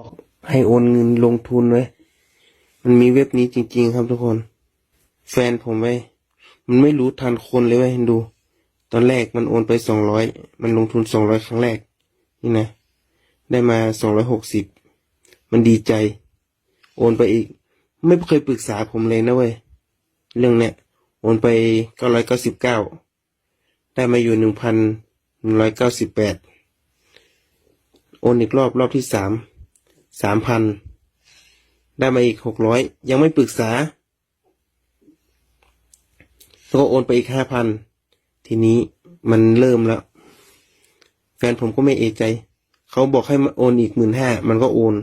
อกให้โอนเงินลงทุนไว้ มันมีเว็บนี้จริง ๆ ครับทุกคน แฟนผมไว้ มันไม่รู้ทันคนเลยเว้ยดู ตอนแรกมันโอนไปสองร้อยมันลงทุนสองร้อยครั้งแรก นี่นะ ได้มาสองร้อยหกสิบมันดีใจ โอนไปอีก ไม่เคยปรึกษาผมเลยนะเว้ย เรื่องเนี้ยโอนไปเก้าร้อยเก้าสิบเก้าได้มาอยู่หนึ่งพันหนึ่งร้อยเก้าสิบแปดโอนอีกรอบรอบที่สาม สามพันได้มาอีกหกร้อยยังไม่ปรึกษาแล้วก็โอนไปอีกห้าพันทีนี้มันเริ่มแล้ว แฟนผมก็ไม่เอใจ เขาบอกให้โอนอีกหมื่นห้ามันก็โอน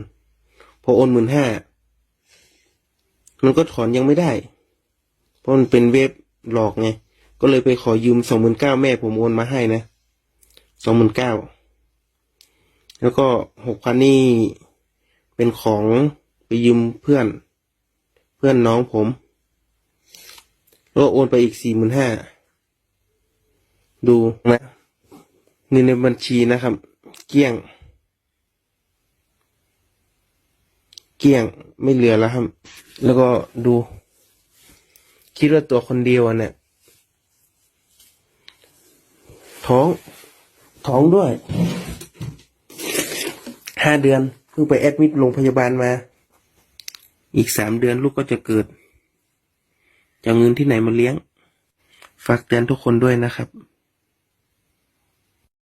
พอโอนหมื่นห้ามันก็ถอนยังไม่ได้ เพราะมันเป็นเว็บหลอกไง ก็เลยไปขอยืมสองหมื่นเก้าแม่ผมโอนมาให้นะสองหมื่นเก้าแล้วก็หกพันนี่ เป็นของไปยืมเพื่อน เพื่อนน้องผมแล้วโอนไปอีกสี่หมื่นห้าดูนะเงินในบัญชีนะครับ เกลี้ยง เกลี้ยงไม่เหลือแล้วครับ แล้วก็ดู คิดว่าตัวคนเดียวเนี่ย ท้อง ท้องด้วยห้าเดือน พิ่งไปแอดมิดโรงพยาบาลมา อีกสามเดือนลูกก็จะเกิดจะเอาเงินที่ไหนมาเลี้ยง ฝากเตือนทุกคนด้วยนะครับ